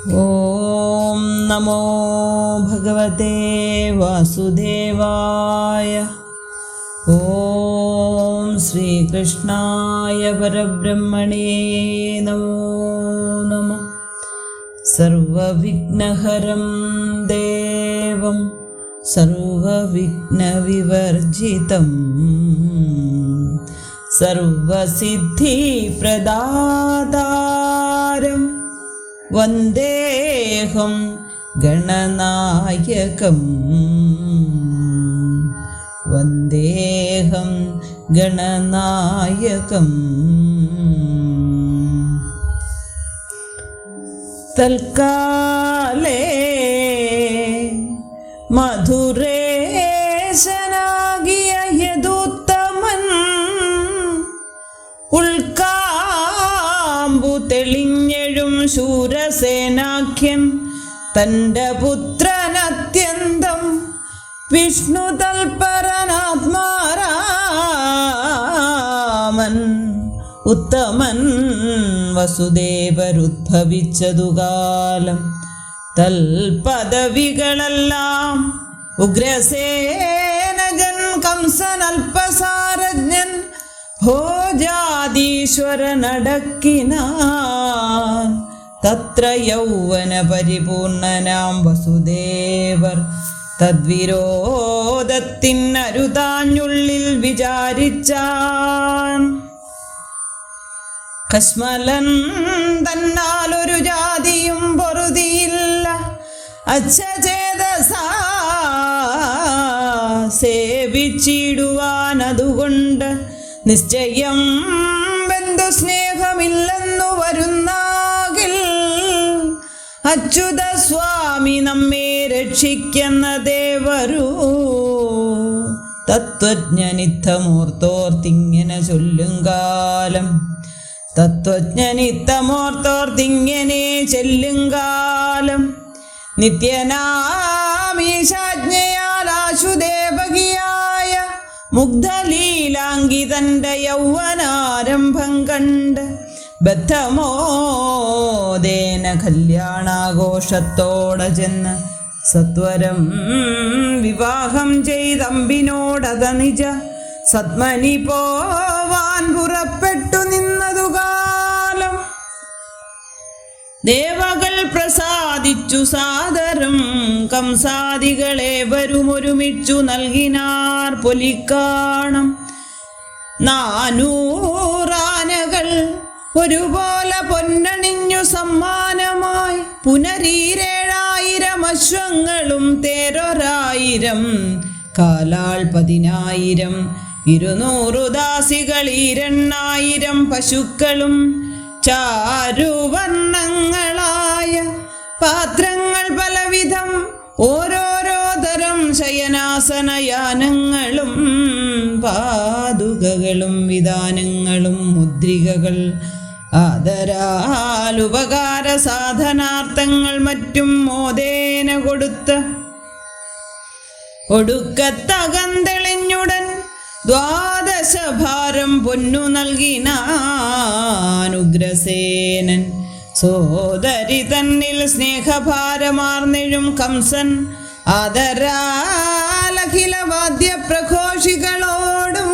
ॐ नमो भगवते वासुदेवाय। ॐ श्रीकृष्णाय परब्रह्मणे नमो नमः। सर्वविघ्नहरं देवं सर्वविघ्नविवर्जितम् सर्वसिद्धिप्रदातारं വന്ദേഹം ഗണനായകം. വന്ദേഹം ഗണനായകം. തൽക്കാലേ മധു തെളിഞ്ഞെഴും ശൂരസേനാഖ്യൻ തന്റെ പുത്രനത്യന്തം വിഷ്ണു തൽപരനാത്മാരാമൻ ഉത്തമൻ വസുദേവരുദ്ഭവിച്ചതുകാലം. തൽപദവികളെല്ലാം ഉഗ്രസേനജൻ കംസൻ അല്പസാരജ്ഞൻ ഭോജാദീശ്വരനടക്കിനാൻ. തത്ര യൗവന പരിപൂർണനാം വസുദേവർ. തദ്വിരോധത്തിനരുതാഞ്ഞുള്ളിൽ വിചാരിച്ചാൻ. തന്നാൽ ഒരു ജാതിയും പൊറുതിയില്ല. അച്ഛചേതസ സേവിച്ചിടുവാൻ അതുകൊണ്ട് നിശ്ചയം ബന്ധു സ്നേഹമില്ലെന്നു വരുന്നാകിൽ അച്യുത സ്വാമി നമ്മെ രക്ഷിക്കുന്ന ദേവരൂ. തത്വജ്ഞനിത്തമോർത്തോർത്തിങ്ങനെ ചൊല്ലും കാലം. തത്വജ്ഞനിത്തമോർത്തോർത്തിങ്ങനെ ചെല്ലും കാലം. നിത്യനാമീശാജ്ഞയാൽ ആശുദേവകിയായ മുഗ്ധലീലാങ്കി തന്റെ യൗവനാരംഭം കണ്ട് ബദ്ധമോദേന കല്യാണാഘോഷത്തോടെ ചെന്ന് സത്വരം വിവാഹം ചെയ്തമ്പിനോടത നിജ സത്മനി പോവാൻ പുറപ്പെട്ടു നിന്നതു കാലം. ദേവകൾ പ്രസാദിച്ചു സാദരം കംസാദികളെ വരുമൊരുമിച്ചു നൽകിനാർ പൊലിക്കാണം. നാനൂറാനകൾ ഒരുപോലെ പൊന്നണിഞ്ഞു സമ്മാനമായി പുനരീരേഴായിരം അശ്വങ്ങളും തേരൊരായിരം കാലാൾ പതിനായിരം ഇരുന്നൂറു ദാസികൾ ഇരണ്ണായിരം പശുക്കളും ചാരുവർണങ്ങളായ പാത്രങ്ങൾ പലവിധം ഓരോരോ തരം ശയനാസനയാനങ്ങളും പാതുകകളും വിധാനങ്ങളും മുദ്രികകൾ ആദരാൽ ഉപകാര സാധനാർത്ഥങ്ങൾ മറ്റും മോദേന കൊടുത്ത ഒടുക്കത്തകന്തെളിഞ്ഞുടൻ ദ്വാദശഭാരം പൊന്നു നൽകിനാനുഗ്രസേനൻ. സോദരി തന്നിൽ സ്നേഹഭാരമാർന്നെഴും കംസൻ. ആദരാലഖില വാദ്യപ്രഘോഷികളോടും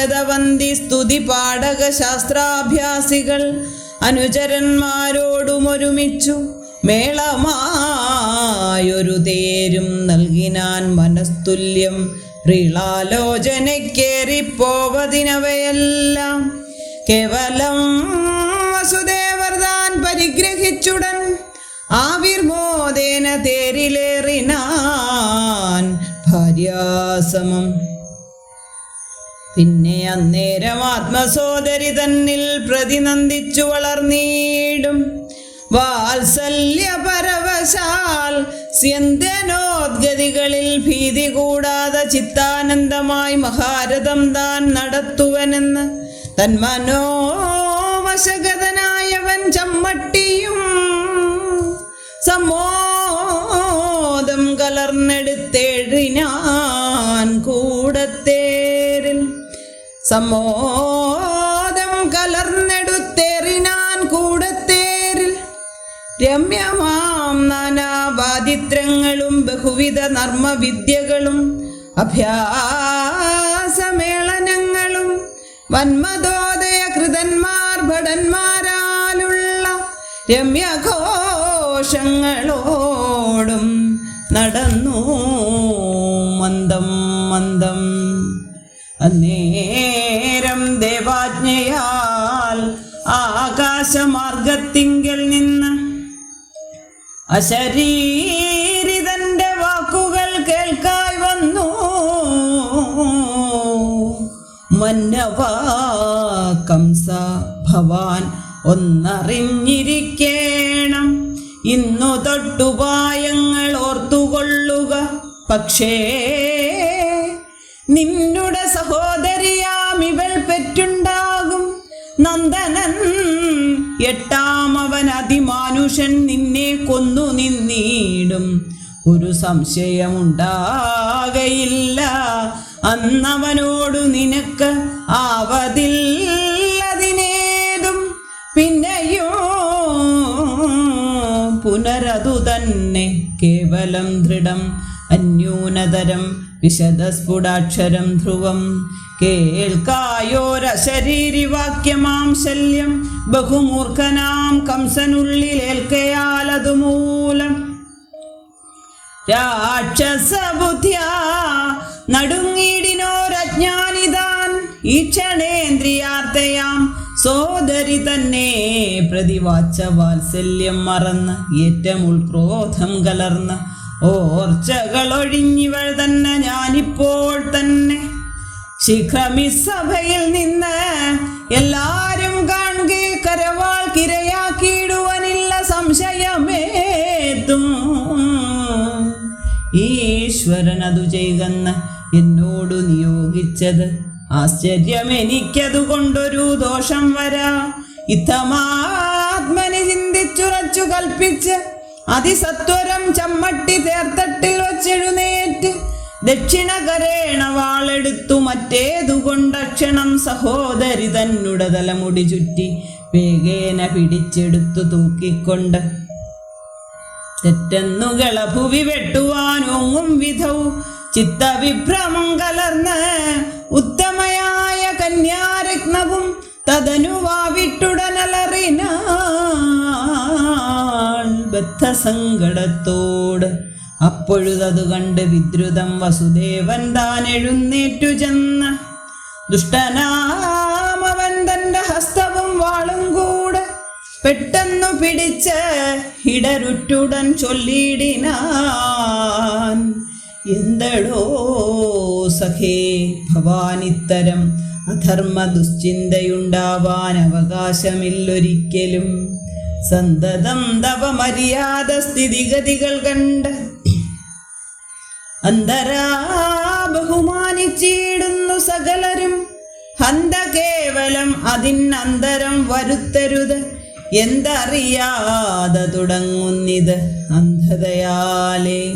സൂതമാഗതവന്തി സ്തുതി പാടക ശാസ്ത്രാഭ്യാസികൾ അനുചരന്മാരോടും ഒരുമിച്ചു മേളമായൊരു തേരും നൽകിനാൻ മനസ്തുല്യം റീളാലോചനയ്ക്കേറിപ്പോവതിനവയെല്ലാം കേവലം വസുദേവർ താൻ പരിഗ്രഹിച്ചുടൻ ആവിർമോദേന തേരിലേറിനാൻ ഭാര്യാസമം പിന്നെ അന്നേരം ആത്മസോദരി തന്നിൽ പ്രതിനന്ദിച്ചു വളർന്നീടും. വാത്സല്യ പരവശാൽ സ്യന്തനോദ്ഗതികളിൽ ഭീതി കൂടാതെ ചിത്താനന്ദമായി മഹാരഥം താൻ നടത്തുവനെന്ന് തൻ മനോവശഗതനായവൻ ചമ്മട്ടിയും സമ്മോദം കലർന്നെടുത്തേഴിനാൻ കൂടത്തേരിൽ സമ്മോദം കലർന്നെടുത്തേറിനാൻ കൂടത്തേരിൽ രമ്യമാം നാനാവാദിത്രങ്ങളും ബഹുവിധ നർമ്മവിദ്യകളും അഭ്യാസമേളനങ്ങളും വന്മതോദയ കൃതന്മാർ ഭടന്മാരാലുള്ള രമ്യഘോഷങ്ങളോടും നടന്നു മന്ദം മന്ദം. അന്നേരം ദേവാജ്ഞയാൽ ആകാശമാർഗത്തിങ്കൽ നിന്ന് അശരീരിതന്റെ വാക്കുകൾ കേൾക്കായി വന്നു. മന്നവാ കംസ ഭവാൻ ഒന്നറിഞ്ഞിരിക്കേണം. ഇന്നു തൊട്ടുപായങ്ങൾ ഓർത്തുകൊള്ളുക. പക്ഷേ നിന്നുടെ സഹോദരിയാം പെറ്റുണ്ടാകും നന്ദനൻ. എട്ടാമവൻ അതിമാനുഷൻ നിന്നെ കൊന്നു നിന്നീടും. ഒരു സംശയമുണ്ടാകയില്ല. അന്നവനോടു നിനക്ക് ആവതില്ലതിനേതും പിന്നെയോ പുനരതു തന്നെ കേവലം ദൃഢം അന്യൂനതരം വിശദസ്ഫുടാക്ഷരം ധ്രുവം. കേൾക്കായോരശരീരിവാക്യമാം ശല്യം ബഹുമൂർഖനാം കംസനുള്ളിലേൽക്കയാലതുമൂലം രാക്ഷസബുദ്ധ്യാ നടുങ്ങിടിനോരജ്ഞാനിതാൻ ഈക്ഷണേന്ദ്രിയാർത്തയാം സോദരി തന്നെ പ്രതിവാച്ച വാത്സല്യം മറന്ന് ഏറ്റമുൾ ക്രോധം കലർന്ന്. ഓർച്ചകളൊഴിഞ്ഞിവൾ തന്നെ ഞാനിപ്പോൾ തന്നെ. ശിഖമി സഭയിൽ നിന്ന് എല്ലാരും കാണുകെ കരവാൾ കിരയാക്കിയിടുവാനില്ല സംശയമേത്തും ഈശ്വരൻ അതു ചെയ്തെന്ന് എന്നോട് നിയോഗിച്ചത് ആശ്ചര്യം എനിക്കതുകൊണ്ടൊരു ദോഷം വരാ. ഇത്തമാത്മനെ ചിന്തിച്ചുറച്ചു കൽപ്പിച്ച് അതിസത്വരം ചമ്മട്ടി തേർത്തട്ടിൽ വച്ചെഴുന്നേറ്റ് ദക്ഷിണകരേണ വാളെടുത്തു മറ്റേതുകൊണ്ടക്ഷണം സഹോദരി തന്നുട തലമുടി ചുറ്റി വേഗേന പിടിച്ചെടുത്തു തൂക്കിക്കൊണ്ട്. തെറ്റെന്നുകള ഭുവി വെട്ടുവാനൊങ്ങും വിധവും ചിത്തവിഭ്രമം കലർന്ന് ഉത്തമയായ കന്യാരത്നവും തതനുവാവിട്ടുടനലറിനാൾ ബദ്ധസങ്കടത്തോട് അപ്പൊഴുതതു കണ്ട് വിദ്രുതം വസുദേവൻ താൻ എഴുന്നേറ്റു ചെന്ന്. ദുഷ്ടനാമവൻ തന്റെ ഹസ്തവും വാളും കൂടെ പെട്ടെന്നു പിടിച്ച് ഇടരുറ്റുടൻ ചൊല്ലിയിടിനാൻ. എന്തടോ സഖേ ഭവാനിത്തരം അധർമ്മ ദുശ്ചിന്തയുണ്ടാവാൻ അവകാശമില്ലൊരിക്കലും. സന്തതം തവ മര്യാദ സ്ഥിതിഗതികൾ കണ്ട് അന്തരാ ബഹുമാനിച്ചിടുന്നു സകലരും. ഹന്ത കേവലം അതിനന്തരം വരുത്തരുത്. എന്തറിയാതെ തുടങ്ങുന്നിത് അന്ധതയാലേ.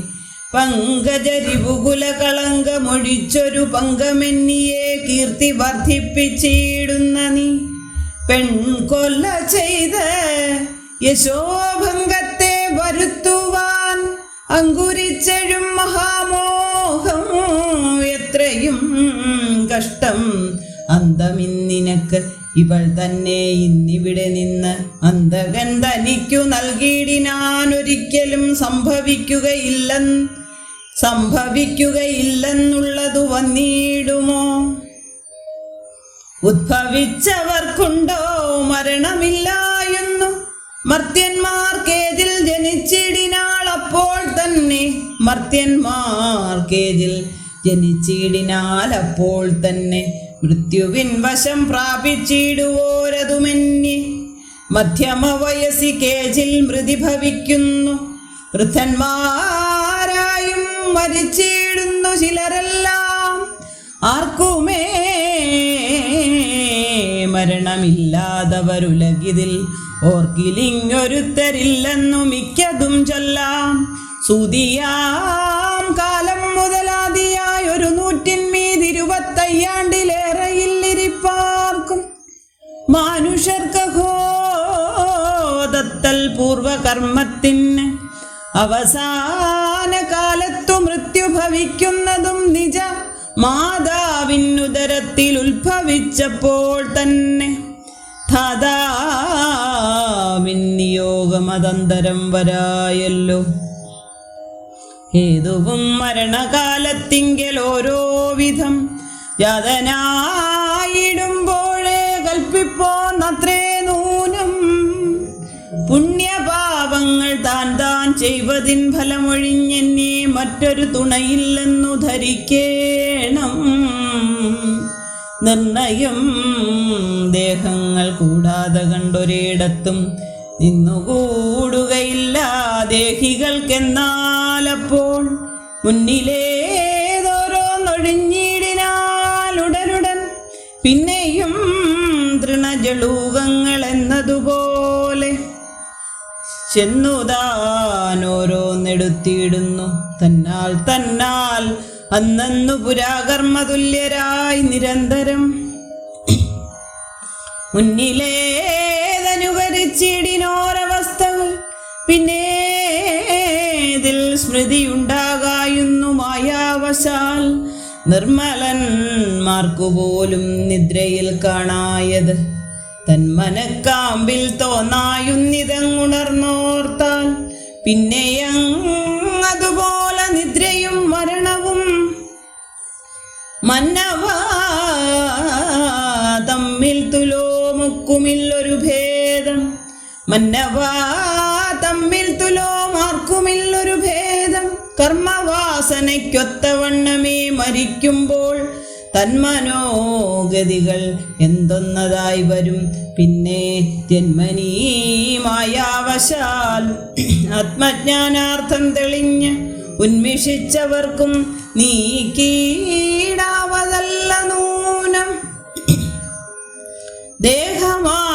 പങ്കജരിപുകുല കളങ്കമൊഴിച്ചൊരു പങ്കമെന്നിയെ കീർത്തി വർദ്ധിപ്പിച്ചിടുന്ന നീ. പെൺകൊല്ല ചെയ്ത് യശോഭംഗത്തെ വരുത്തുവാൻ അങ്കുരിച്ചഴും മഹാമോഹം. എത്രയും കഷ്ടം അന്തമിന്നിനക്ക് ഇവൾ തന്നെ ഇന്നിവിടെ നിന്ന് അന്തകൻ തനിക്കു നൽകിയിടിനാനൊരിക്കലും സംഭവിക്കുകയില്ല സംഭവിക്കുകയില്ലെന്നുള്ളതു വന്നിടുമോ? ഉദ്ഭവിച്ചവർക്കുണ്ടോ മരണമില്ലായെന്നു മർത്യന്മാർക്കേതിൽ ജനിച്ചിടിനാൾ അപ്പോൾ തന്നെ മർത്യന്മാർക്കേതിൽ ജനിച്ചിടിനാൽ അപ്പോൾ തന്നെ മൃത്യുവിൻ വശം പ്രാപിച്ചിടുവോരതുമന്യേ. മധ്യമ വയസ്സി കേജിൽ മൃതി ഭവിക്കുന്നു വൃദ്ധന്മാരായും മരിച്ചിടുന്നു ചിലരെല്ലാം. ആർക്കുമേ മരണമില്ലാതവരുലകിതിൽ ഓർക്കിലിങ്ങൊരുത്തരില്ലെന്നു മിക്കതും ചൊല്ലാം. സുതിയാം കാലം മുതലാദിയായ ഒരു നൂറ്റിന്മീതിരുപത്തയ്യാണ്ടിലേറെയില്ലിരിപ്പാർക്കും. മാനുഷർക്കഹോ ഹോദത്തൽ പൂർവകർമ്മത്തിന് അവസാന കാലത്തു മൃത്യു ഭവിക്കുന്നതും നിജ മാതാവിനുദരത്തിൽ ഉത്ഭവിച്ചപ്പോൾ തന്നെ ധാതാവിനിയോഗമതന്തരം വരായല്ലോ. ഹേതുവും മരണകാലത്തിങ്കൽ ഓരോ വിധം യാതനായിടുമ്പോഴേ കൽപ്പിപ്പോന്നത്രേ നൂനം. പുണ്യപാപങ്ങൾ താൻ താൻ ചെയ്വതിൻ ഫലമൊഴിഞ്ഞെന്നെ മറ്റൊരു തുണയില്ലെന്നു ധരിക്കേണം. നിർണയം ദേഹങ്ങൾ കൂടാതെ കണ്ടൊരിടത്തും നിന്നുകൂടുകയില്ല ദേഹികൾക്കെന്നാലപ്പോൾ മുന്നിലേതോരോന്നൊഴിഞ്ഞിടിനാലുടനുടൻ പിന്നെയും തൃണജളൂകങ്ങൾ എന്നതുപോലെ ചെന്നുതാൻ ഓരോന്നെടുത്തിടുന്നു തന്നാൽ തന്നാൽ അന്നു പുരാകർമ്മതുല്യരായി നിരന്തരം മുന്നിലേതനുകരിച്ചിടിനോരവസ്ഥകൾ പിന്നെ ഇതിൽ സ്മൃതിയുണ്ടാകായുന്നു മായാവശാൽ. നിർമ്മലന്മാർക്കു പോലും നിദ്രയിൽ കാണായത്. തന്മനക്കാമ്പിൽ തോന്നായുന്നിതങ്ങുണർന്നോർത്താൽ. പിന്നെയതുപോലെ നിദ്രയും മരണവും. മന്നവ തമ്മിൽ തുലോമുക്കുമില്ലൊരു ഭേദം മന്നവ തമ്മിൽ തുലോമാർക്കുമില്ലൊരു ഭേദം. കർമ്മവാസനയ്ക്കൊത്തവണ്ണമേ മരിക്കുമ്പോൾ തന്മനോഗതികൾ എന്തൊന്നതായി വരും. പിന്നെ ജന്മനീമായാവശാൽ ആത്മജ്ഞാനാർത്ഥം തെളിഞ്ഞ് ഉന്മിഷിച്ചവർക്കും നീക്കീടാവതല്ല നൂനം. ദേഹമായതു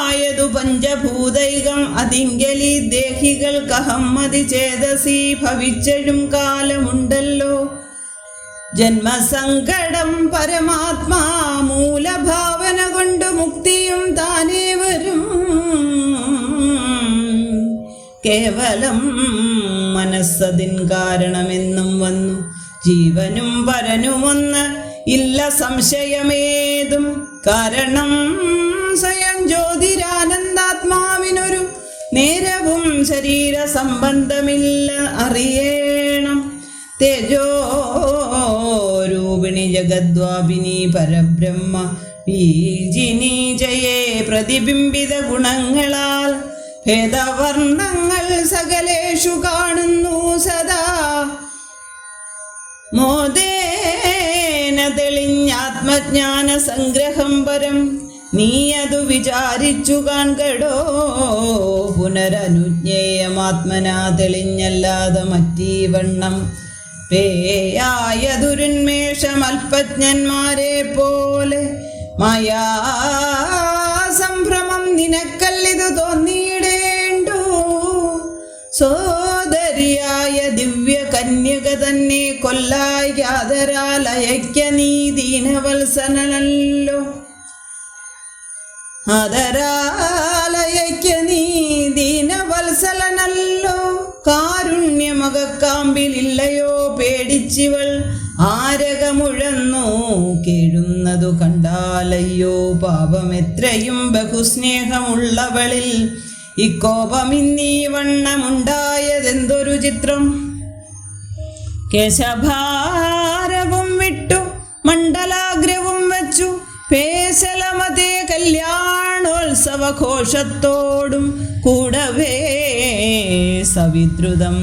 പഞ്ചഭൂതൈകം അതിങ്കലി ദേഹികൾക്കഹമ്മതി ചേതസി ഭവിച്ചഴും കാലമുണ്ടല്ലോ. ജന്മസങ്കടം പരമാത്മാ മൂലഭാവന കൊണ്ട് മുക്തിയും താനേ വരും. കേവലം മനസ്സതിൻ കാരണമെന്നും വന്നു. ജീവനും പരനുമൊന്ന് ഇല്ല സംശയമേതും. കാരണം നേരവും ശരീര സംബന്ധമില്ല അറിയണം തേജോരൂപിണി ജഗദ്വാപിനി പരബ്രഹ്മ ബീജിനി ജയേ പ്രതിബിംബിത ഗുണങ്ങളാൽ. ഭേദവർണങ്ങൾ സകലേഷു കാണുന്നു സദാ. മോദേന തെളിഞ്ഞാത്മജ്ഞാന സംഗ്രഹം പരം നീ അത് വിചാരിച്ചു കാൺകടോ പുനരനുജ്ഞേയമാത്മനാ തെളിഞ്ഞല്ലാതെ മറ്റീ വണ്ണം പേയായ ദുരുന്മേഷം അല്പജ്ഞന്മാരെ പോലെ മായാ സംഭ്രമം നിനക്കല്ലിതു തോന്നിയിടേണ്ടു. സോദരിയായ ദിവ്യ കന്യക തന്നെ കൊല്ലായി ആദരാലയക്ക നീ ദീനവത്സനല്ലോ ആദരാലയയ്ക്ക നീ ദീനവത്സലനല്ലോ. കാരുണ്യമകക്കാമ്പിലില്ലയോ പേടിച്ചിവൾ. ആരകമുഴന്നു കേഴുന്നതു കണ്ടാലയ്യോ പാപമെത്രയും ബഹുസ്നേഹമുള്ളവളിൽ. ഇക്കോപമിന്നീ വണ്ണമുണ്ടായതെന്തൊരു ചിത്രം. കേശഭാരവും വിട്ടു മണ്ഡലാഗ്രവും വച്ചു. പേശലമതേ കല്യാണോത്സവഘോഷത്തോടും കൂടവേ സവിദ്രുതം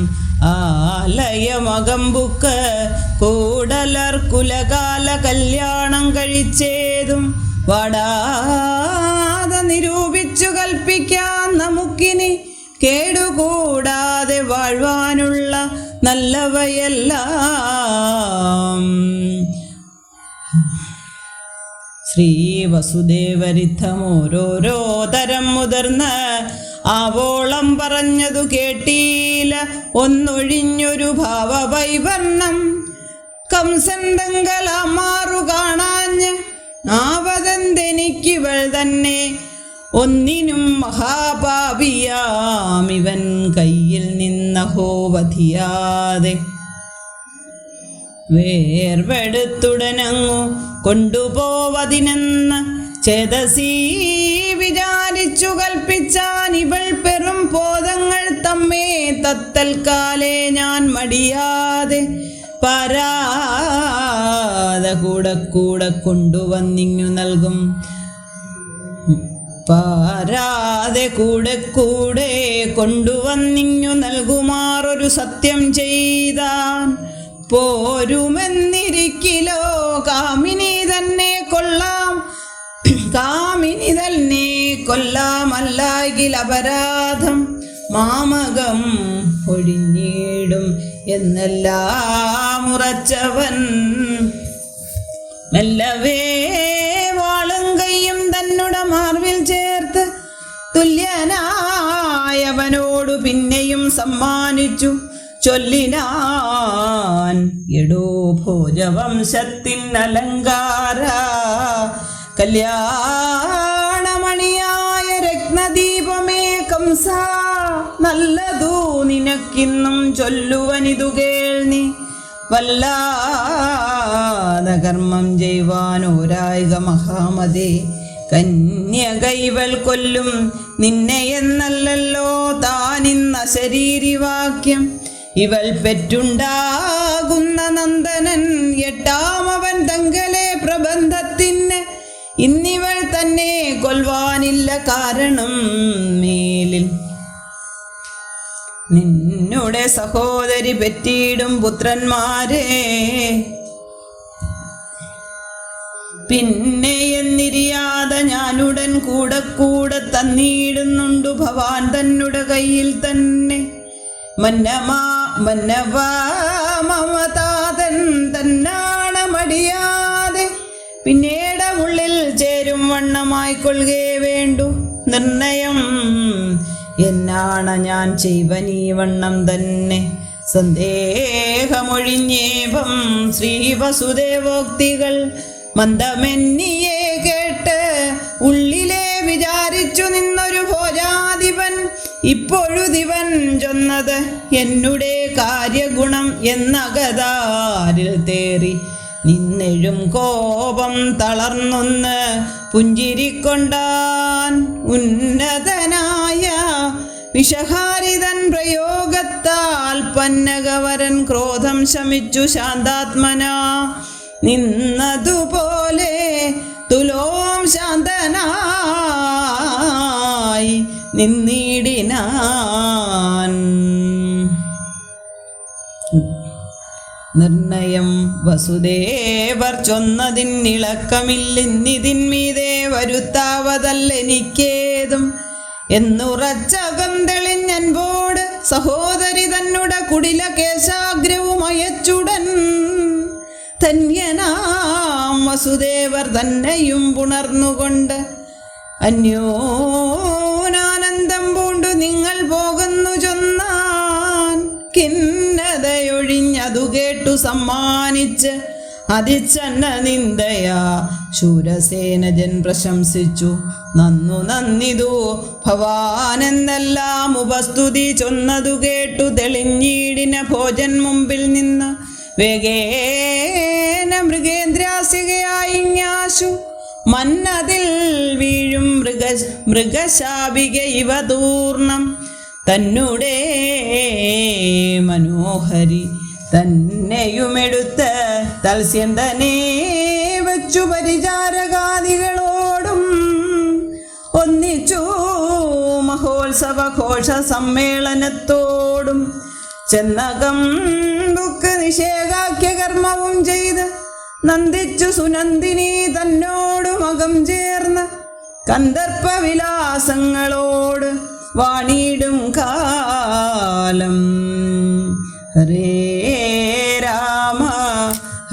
ആലയമകമ്പുക്ക് കൂടലർ കുലകാല കല്യാണം കഴിച്ചേതും വടാതെ നിരൂപിച്ചു കൽപ്പിക്കാം നമുക്കിനി കേടുകൂടാതെ വാഴ്വാനുള്ള നല്ലവയെല്ലാം ശ്രീ വസുദേവരിദ്ധം ഓരോരോ തരം മുതിർന്ന് ആവോളം പറഞ്ഞതു കേട്ടീല ഒന്നൊഴിഞ്ഞൊരു ഭാവവൈവർണം കംസൻ കാണാഞ്ഞ് ആവതെന്തെനിക്കിവൾ തന്നെ. ഒന്നിനും മഹാഭാവിയാമിവൻ കയ്യിൽ നിന്നഹോ വധിയാതെ വേർവെടുത്തുടനങ്ങു കൊണ്ടുപോവതിനെന്ന് ചേതസീ വിചാരിച്ചു കൽപ്പിച്ചാൻ ഇവൾ പെറും ബോധങ്ങൾ തമ്മേ. തത്തൽക്കാലേ ഞാൻ മടിയാതെ പരാത കൂടെ കൂടെ കൊണ്ടുവന്നിങ്ങു നൽകും. പാരാതെ കൂടെ കൂടെ കൊണ്ടുവന്നിങ്ങു നൽകുമാറൊരു സത്യം ചെയ്താൻ പോരുമെന്നിരിക്കിലോ? കാമിനി തന്നെ കൊള്ളാം. കാമിനി തന്നെ കൊല്ലാമല്ലെങ്കിൽ അപരാധം മാമകം ഒഴിഞ്ഞിടും എന്നെല്ലാം ഉറച്ചവൻ മെല്ലവേ വാളും കൈയും തന്നുട മാർവിൽ ചേർത്ത് തുല്യനായവനോടു പിന്നെയും സമ്മാനിച്ചു. ചൊല്ലിനാൻ എടോ ഭോജവംശത്തിൻ അലങ്കാര കല്യാണമണിയായ രത്നദീപമേ കംസ നല്ലതു നിനക്കിന്നും ചൊല്ലുവനിതു കേൾനി വല്ലാതകർമ്മം ചെയ്യുവാനോരായിക മഹാമതേ കന്യകൈവൽ കൊല്ലും നിന്നെ എന്നല്ലല്ലോ താനിന്ന ശരീരിവാക്യം. ഇവൾ പെറ്റുണ്ടാകുന്ന നന്ദനൻ എട്ടാമവൻ തങ്കലെ പ്രബന്ധത്തിന് ഇന്നിവൾ തന്നെ കൊൽവാനില്ല കാരണം മേലിൽ. നിന്നുടെ സഹോദരി പെറ്റിയിടും പുത്രന്മാരെ. പിന്നെ എന്നിരിയാതെ ഞാനുടൻ കൂടെ കൂടെ തന്നിടുന്നുണ്ടു ഭവാൻ തന്നുടെ കയ്യിൽ തന്നെ. മന്നമാ മന്നവാ മമതാതൻ തന്നാണ മടിയാതെ പിന്നീട് ഉള്ളിൽ ചേരും വണ്ണമായി കൊള്ളുകേ വേണ്ടു. നിർണയം എന്നാണ് ഞാൻ ചെയ്വനീ വണ്ണം തന്നെ. സന്ദേഹമൊഴിഞ്ഞേവം ശ്രീ വസുദേവോക്തികൾ മന്ദമെന്നിയെ കേട്ട് ഉള്ളിലെ വിചാരിച്ചു നിന്നൊരു ഭോജാധിപൻ ഇപ്പോഴുതിവൻ ചൊന്നത് എന്നുടെ കാര്യഗുണം എന്നകതാരിൽ തേറി നിന്നെഴും കോപം തളർന്നൊന്ന് പുഞ്ചിരിക്കൊണ്ടാൻ ഉന്നതനായ വിഷഹാരിതൻ പ്രയോഗത്താൽ പന്നകവരൻ ക്രോധം ശമിച്ചു ശാന്താത്മന നിന്നതുപോലെ തുലോം ശാന്തനായി നിന്നിടിനാൻ. നിർണയം വസുദേവർ ചൊന്നതിൻ ചൊന്നതിനിളക്കമില്ലിന്നിതിന്മീതെ വരുത്താവതല്ലെനിക്കേതും എന്നുറച്ചകം തെളിഞ്ഞൻപോട് സഹോദരി തന്നുട കുടില കേശാഗ്രവും അയച്ചുടൻ തന്യനാം വസുദേവർ തന്നെയും പുണർന്നുകൊണ്ട് അന്യോനാനന്ദം പൂണ്ടു നിങ്ങൾ പോകുന്നു ചൊന്നാൻ ഖിന്നതയൊഴിഞ്ഞതു കേട്ടു സമ്മാനിച്ച് അതിച്ചന്ന നിന്ദയാ. ശൂരസേനജൻ പ്രശംസിച്ചു. നന്നു നന്ദിതു ഭവാനെന്നെല്ലാം ഉപസ്തുതി ചൊന്നതു കേട്ടു. തെളിഞ്ഞീടിന ഭോജൻ മുമ്പിൽ നിന്ന് വേഗേന മൃഗേന്ദ്രാസികയായിങ്ങാശു മന്നതിൽ വീഴും മൃഗ മൃഗശാപിക ഇവ തൂർണം. തന്നുടേ മനോഹരി തന്നെയുമെടുത്ത് തൽസ്യന്തനെ വച്ചു പരിചാരകാദികളോടും ഒന്നിച്ചു മഹോത്സവ ഘോഷ സമ്മേളനത്തോടും ചെന്നകം ബുക്ക് നിഷേധാഖ്യ കർമ്മവും ചെയ്ത് നന്ദിച്ചു സുനന്ദിനി തന്നോട് മകം ചേർന്ന് കന്ദർപ്പവിലാസങ്ങളോട് വാണിയിടും കാലം.